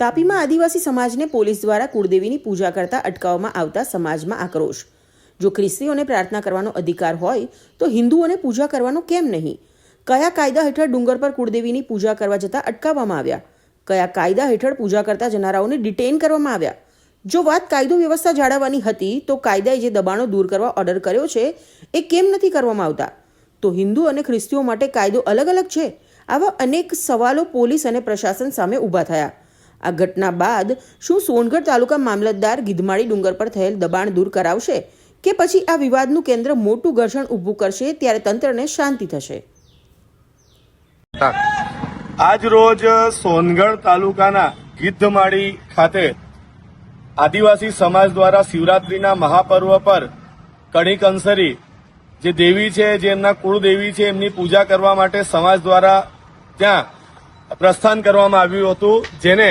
તાપીમાં આદિવાસી સમાજને પોલીસ દ્વારા કુળદેવીની પૂજા કરતા અટકાવવામાં આવતા સમાજમાં આક્રોશ. જો ખ્રિસ્તીઓને પ્રાર્થના કરવાનો અધિકાર હોય, તો હિન્દુઓને પૂજા કરવાનો કેમ નહીં? કયા કાયદા હેઠળ ડુંગર પર કુળદેવીની પૂજા કરવા જતાં અટકાવવામાં આવ્યા? કયા કાયદા હેઠળ પૂજા કરતા જનારાઓને ડિટેઇન કરવામાં આવ્યા? જો વાત કાયદો વ્યવસ્થા જાળવવાની હતી, તો કાયદાએ જે દબાણો દૂર કરવા ઓર્ડર કર્યો છે, એ કેમ નથી કરવામાં આવતા? તો હિન્દુ અને ખ્રિસ્તીઓ માટે કાયદો અલગ અલગ છે? આવા અનેક સવાલો પોલીસ અને પ્રશાસન સામે ઊભા થયા. આ ઘટના બાદ શું સોનગઢ તાલુકા મામલતદાર ગીધમાળી ડુંગર પર થયેલ દબાણ દૂર કરાવશે કે પછી આ વિવાદનું કેન્દ્ર મોટું ઘર્ષણ ઊભું કરશે ત્યારે તંત્રને શાંતિ થશે? આજ રોજ સોનગઢ તાલુકાના ગીધમાળી ખાતે આદિવાસી સમાજ દ્વારા શિવરાત્રીના મહાપર્વ પર કણી કંસરી જે દેવી છે, જે એમના કુળદેવી છે, એમની પૂજા કરવા માટે સમાજ દ્વારા ત્યાં પ્રસ્થાન કરવામાં આવ્યું હતું, જેને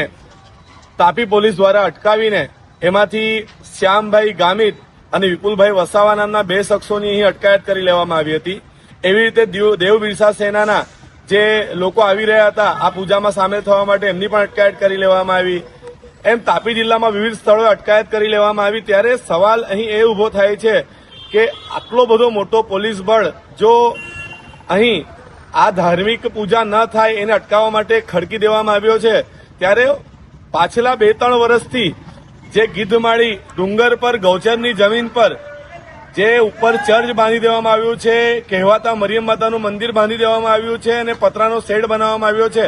તાપી પોલીસ દ્વારા અટકાવીને એમાંથી શ્યામભાઈ ગામિત અને વિપુલભાઈ વસાવા નામના બે શખ્સોની અહીં અટકાયત કરી લેવામાં આવી હતી. એવી રીતે દેવ- બિરસા સેનાના જે લોકો આવી રહ્યા હતા, આ પૂજામાં સામેલ થવા માટે એમની પણ અટકાયત કરી લેવામાં આવી. એમ તાપી જિલ્લામાં વિવિધ સ્થળોએ અટકાયત કરી લેવામાં આવી. ત્યારે સવાલ અહીં એ ઊભો થાય છે કે આટલો બધો મોટો પોલીસ બળ જો અહીં આ ધાર્મિક પૂજા ન થાય, એને અટકાવવા માટે ખડકી દેવામાં આવ્યો છે, ત્યારે પાછલા બે ત્રણ વર્ષથી જે ગીધમાળી ડુંગર પર, ગૌચરની જમીન પર જે ઉપર ચર્ચ બાંધી દેવામાં આવ્યું છે, કહેવાતા મરિયમ માતાનું મંદિર બાંધી દેવામાં આવ્યું છે અને પતરાનો શેડ બનાવવામાં આવ્યો છે,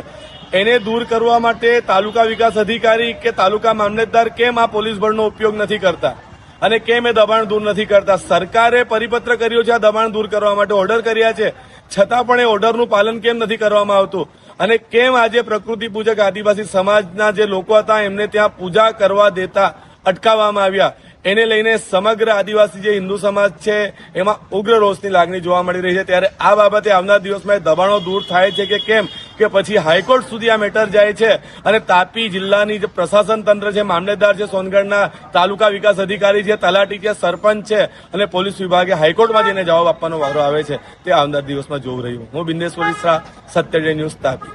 એને દૂર કરવા માટે તાલુકા વિકાસ અધિકારી કે તાલુકા મામલતદાર કેમ આ પોલીસ બળનો ઉપયોગ નથી કરતા? અને કેમ એ દબાણ દૂર નથી કરતા? સરકારે પરિપત્ર કર્યો છે, આ દબાણ દૂર કરવા માટે ઓર્ડર કર્યા છે. છતાં પણ એ ઓર્ડરનું પાલન કેમ નથી કરવામાં આવતું? અને કેમ આજે પ્રકૃતિ પૂજક આદિવાસી સમાજના જે લોકો હતા, એમને ત્યાં પૂજા કરવા દેતા, અટકાવવામાં આવ્યા. એને લઈને સમગ્ર આદિવાસી જે હિન્દુ સમાજ છે, એમાં ઉગ્ર રોષની લાગણી જોવા મળી રહી છે. ત્યારે આ બાબતે આવનાર દિવસમાં દબાણો દૂર થાય છે કે કેમ? કે પછી હાઈકોર્ટ સુધી આ મેટર જાય છે અને તાપી જિલ્લાની જે પ્રશાસન તંત્ર છે મામલેદાર છે સોનગઢના તાલુકા વિકાસ અધિકારી છે તલાટી છે સરપંચ છે અને પોલીસ વિભાગે હાઈકોર્ટમાં જઈને જવાબ આપવાનો વારો આવે છે તે આવનાર દિવસમાં જોવું રહ્યું. હું બિંદેશ્વરી શાહ સત્યજય ન્યૂઝ તાપી.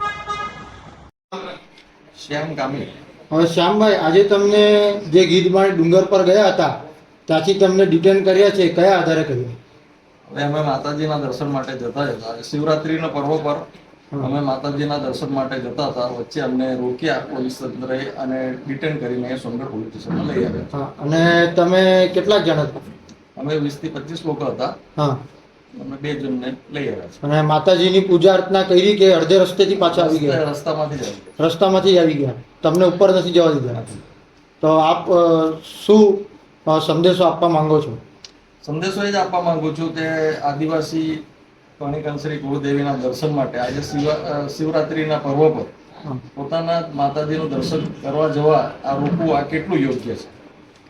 શ્યામ ગામી હવે શ્યામભાઈ આજે તમને જે ગીધમાળી ડુંગર પર ગયા હતા ત્યાંથી તમને ડિટેન કર્યા છે કયા આધારે કર્યું? હવે અમે માતાજીના દર્શન માટે જતા હતા શિવરાત્રીના પર્વ પર અમે માતાજીના દર્શન માટે જતા હતા. વચ્ચે અમને રોક્યા પોલીસ તંત્રએ અને ડિટેન કરીને સોનગઢ પોલીસ સ્ટેશનમાં લઈ આવ્યા. અને તમે કેટલાક જણા હતા? અમે વીસથી પચીસ લોકો હતા. હા. અમે બે જણને લઈ આવ્યા છે અને માતાજીની પૂજા અર્ચના કરી કે અડધે રસ્તેથી પાછા આવી ગયા? રસ્તામાંથી જ આવી રસ્તામાંથી જ આવી ગયા. તમને ઉપર નથી જવા દીધા? તો આપ શું સંદેશો આપવા માંગો છો? સંદેશો એ જ આપવા માંગુ છું કે આદિવાસી કણિકંસરી કુળદેવીના દર્શન માટે આજે શિવ- શિવરાત્રીના પર્વ પર પોતાના માતાજીનું દર્શન કરવા જવા આ રોકવું આ કેટલું યોગ્ય છે?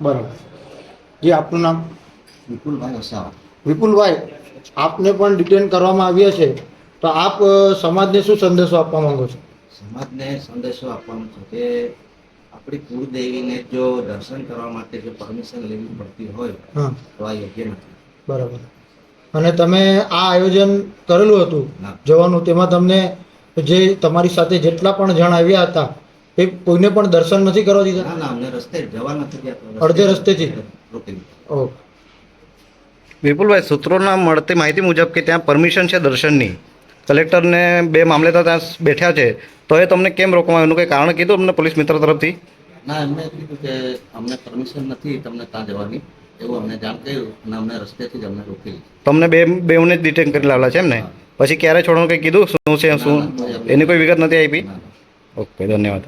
બરાબર. એ આપનું નામ? વિપુલભાઈ વસાવા. વિપુલભાઈ આપને પણ ડિટેન કરવામાં આવ્યા છે. તો આપ સમાજને શું સંદેશો આપવા માંગો છો? સમાજને સંદેશો આપવાનો છે કે આપણી કુળદેવીને જો દર્શન કરવા માટે જો પરમિશન લેવી પડતી હોય તો આ યોગ્ય નથી. બરાબર. અને તમે આ આયોજન કરેલું હતું જવાનું તેમાં તમને જે તમારી સાથે જેટલા પણ જણ આવ્યા હતા એ કોઈને પણ દર્શન નથી કરવા દીધા? ના અમને રસ્તે જવા નથી અડધે રસ્તેથી? વિપુલભાઈ સૂત્રોના મળતી માહિતી મુજબ કે ત્યાં પરમિશન છે દર્શનની. કલેક્ટરને બે મામલેદાર ત્યાં બેઠા છે. તો એ તમને કેમ રોકવામાં આવ્યું? એનું કંઈ કારણ કીધું અમને પોલીસ મિત્ર તરફથી? ના એમને કીધું કે અમને પરમિશન નથી તમને ત્યાં જવાની. એવું અમને જાણ કર્યું અને અમને રસ્તેથી જ અમને રોકી તમને બે બેઉને જ ડિટેન કરી લાવેલા છે એમ ને? પછી ક્યારે છોડવાનું કંઈ કીધું? શું છે શું? એની કોઈ વિગત નથી આપી. ઓકે ધન્યવાદ.